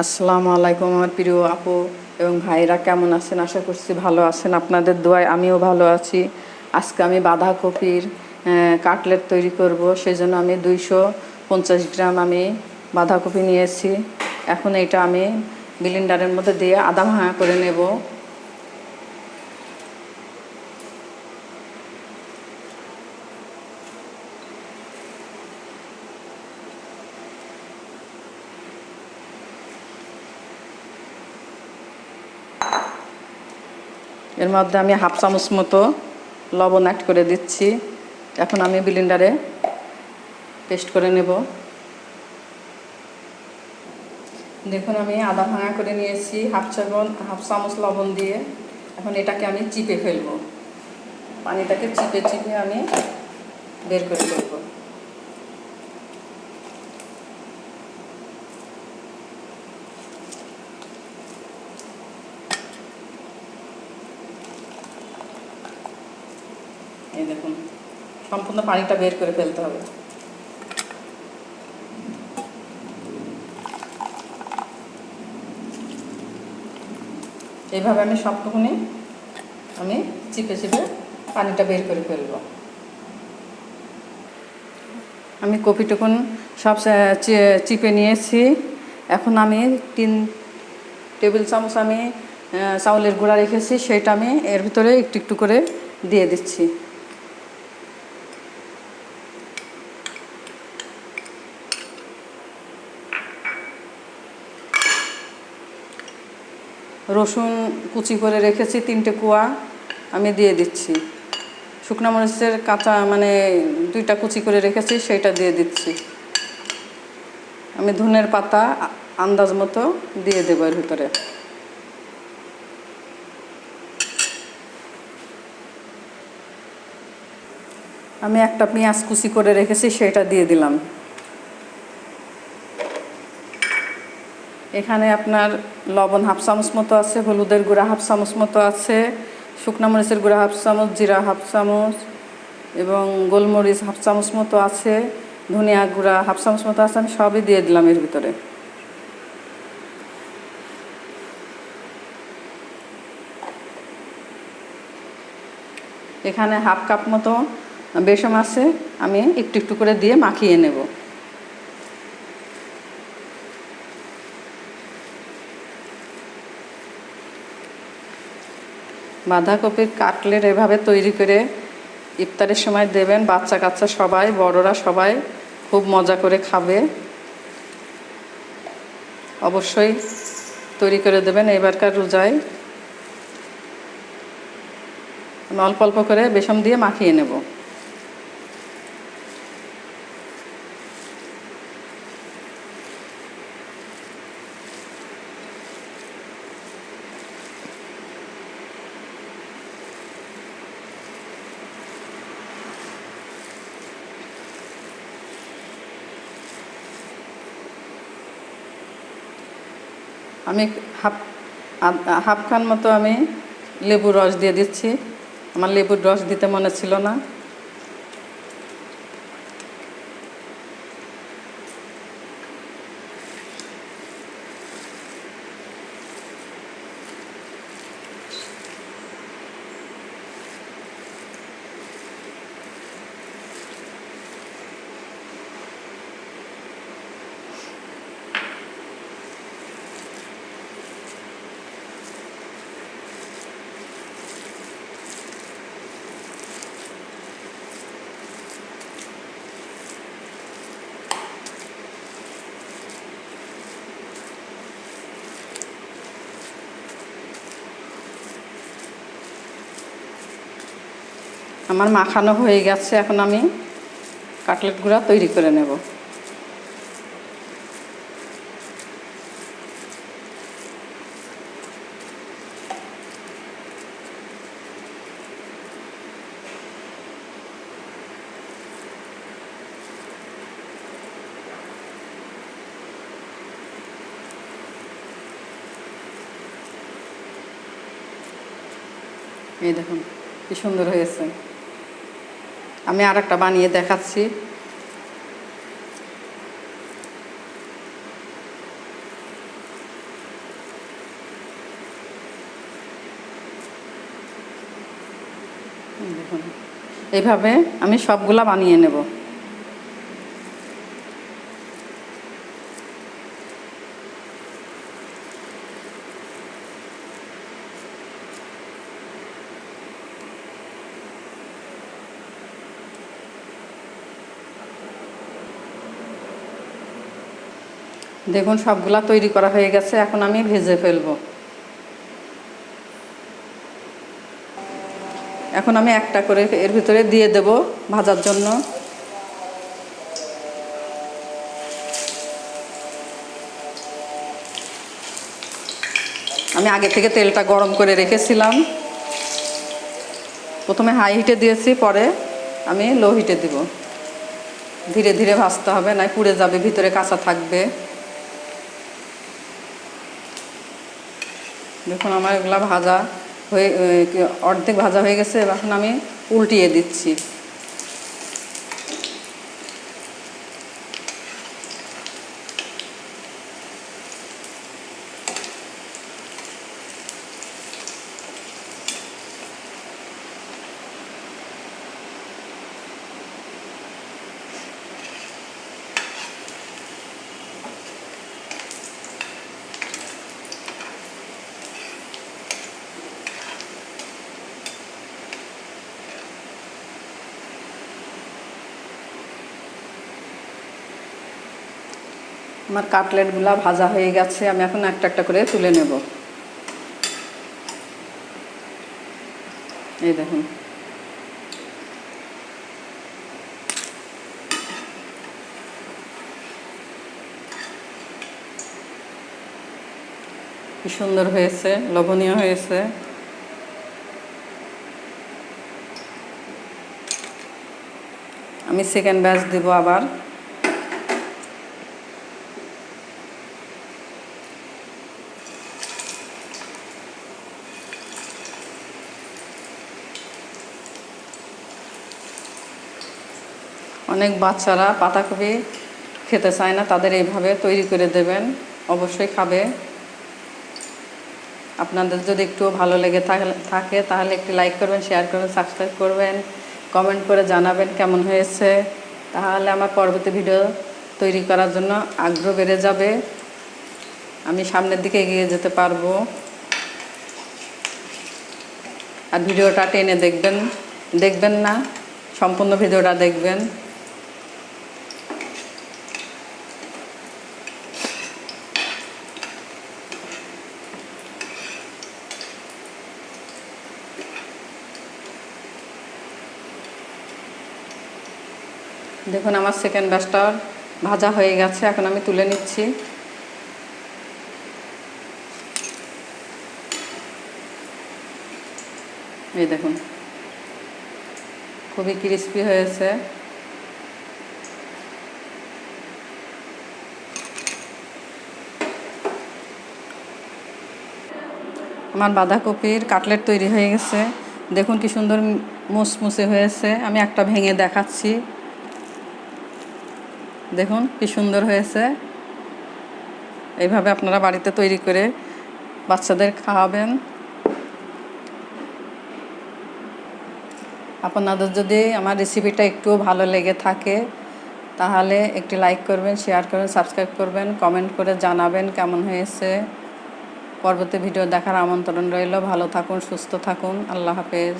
আসসালামু আলাইকুম আমার প্রিয় আপু এবং ভাইরা, কেমন আছেন? আশা করছি ভালো আছেন। আপনাদের দোয়ায় আমিও ভালো আছি। আজকে আমি বাঁধাকপির কাটলেট তৈরি করব। সেই জন্য আমি দুইশো পঞ্চাশ গ্রাম আমি বাঁধাকপি নিয়েছি। এখন এটা আমি বিলিন্ডারের মধ্যে দিয়ে আদা ভাঙা করে নেব। এর মধ্যে আমি হাফ চামচ মতো লবণ অ্যাড করে দিচ্ছি। এখন আমি বিলিন্ডারে পেস্ট করে নেব। দেখুন, আমি আদা ভাঙা করে নিয়েছি, হাফ চামচ হাফ চামচ লবণ দিয়ে। এখন এটাকে আমি চিপে ফেলব। পানিটাকে চিপে চিপে আমি বের করে ফেলব। দেখুন, সম্পূর্ণ পানিটা বের করে ফেলতে হবে। এইভাবে আমি সবটুকুনি আমি চিপে চিপে পানিটা বের করে ফেলব। আমি কপিটুকুন সব চিপে নিয়েছি। এখন আমি তিন টেবিল চামচ আমি চাউলের গুঁড়া রেখেছি, সেটা আমি এর ভিতরে একটু একটু করে দিয়ে দিচ্ছি। রসুন কুচি করে রেখেছি, তিনটে কুয়া আমি দিয়ে দিচ্ছি। শুকনো মরিচের কাঁচা মানে দুইটা কুচি করে রেখেছি, সেইটা দিয়ে দিচ্ছি। আমি ধনের পাতা আন্দাজ মতো দিয়ে দেবো এর ভিতরে। আমি একটা পেঁয়াজ কুচি করে রেখেছি সেটা দিয়ে দিলাম। এখানে আপনার লবণ হাফ চামচ মতো আছে, হলুদের গুঁড়া হাফ চামচ মতো আছে, শুকনো মরিচের গুঁড়া হাফ চামচ, জিরা হাফ চামচ এবং গোলমরিচ হাফ চামচ মতো আছে, ধনিয়া গুঁড়া হাফ চামচ মতো আছে, আমি সবই দিয়ে দিলাম এর ভিতরে। এখানে হাফ কাপ মতো বেসম আছে, আমি একটু একটু করে দিয়ে মাখিয়ে নেব। বাঁধাকপির কাটলেট এভাবে তৈরি করে ইফতারের সময় দেবেন। বাচ্চা কাচ্চা সবাই, বড়রা সবাই খুব মজা করে খাবে। অবশ্যই তৈরি করে দেবেন এবারকার রোজায়। অল্প অল্প করে বেসম দিয়ে মাখিয়ে নেব। আমি হাফ হাফ খান মতো আমি লেবুর রস দিয়ে দিচ্ছি। আমার লেবুর রস দিতে মনে ছিল না। আমার মাখানো হয়ে গেছে, এখন আমি কাটলেট গুঁড়া তৈরি করে নেব। এই দেখুন, কি সুন্দর হয়েছে। আমি আর একটা বানিয়ে দেখাচ্ছি। এইভাবে আমি সবগুলা বানিয়ে নেব। দেখুন, সবগুলা তৈরি করা হয়ে গেছে, এখন আমি ভেজে ফেলব। এখন আমি একটা করে এর ভিতরে দিয়ে দেব ভাজার জন্য। আমি আগে থেকে তেলটা গরম করে রেখেছিলাম। প্রথমে হাই হিটে দিয়েছি, পরে আমি লো হিটে দিব। ধীরে ধীরে ভাজতে হবে নয় পুড়ে যাবে, ভিতরে কাঁচা থাকবে। দেখুন আমার এগুলা ভাজা হয়ে অর্ধেক ভাজা হয়ে গেছে এখন আমি উল্টিয়ে দিচ্ছি। আমার কাটলেটগুলা ভাজা হয়ে গেছে, আমি এখন একটা একটা করে তুলে নেব। এই দেখুন। কি সুন্দর হয়েছে, লোভনীয় হয়েছে। আমি সেকেন্ড ব্যাচ দিব আবার। অনেক বাচ্চারা পাতাকপি খেতে চায় না, তাদের এইভাবে তৈরি করে দেবেন, অবশ্যই খাবে। আপনাদের যদি একটু ভালো লেগে থাকে তাহলে একটি লাইক করবেন শেয়ার করবেন সাবস্ক্রাইব করবেন কমেন্ট করে জানাবেন কেমন হয়েছে। তাহলে আমার পরবর্তী ভিডিও তৈরি করার জন্য আগ্রহ বেড়ে যাবে। আমি সামনের দিকে এগিয়ে যেতে পারব। আর ভিডিওটা টেনে দেখবেন দেখবেন না, সম্পূর্ণ ভিডিওটা দেখবেন। দেখুন, আমার সেকেন্ড ব্যাচটা ভাজা হয়ে গেছে, এখন আমি তুলে নিচ্ছি। এই দেখুন, খুবই ক্রিস্পি হয়েছে। আমার বাঁধাকপির কাটলেট তৈরি হয়ে গেছে। দেখুন, কি সুন্দর মুসমুসে হয়েছে। আমি একটা ভেঙে দেখাচ্ছি। দেখুন কি সুন্দর হয়েছে। এইভাবে আপনারা বাড়িতে তৈরি করে বাচ্চাদের খাওয়াবেন। আপনাদের যদি আমার রেসিপিটা একটু ভালো লেগে থাকে, তাহলে একটি লাইক করবেন শেয়ার করবেন সাবস্ক্রাইব করবেন কমেন্ট করে জানাবেন কেমন হয়েছে। পরবর্তী ভিডিও দেখার আমন্ত্রণ রইল। ভালো থাকুন, সুস্থ থাকুন। আল্লাহ হাফেজ।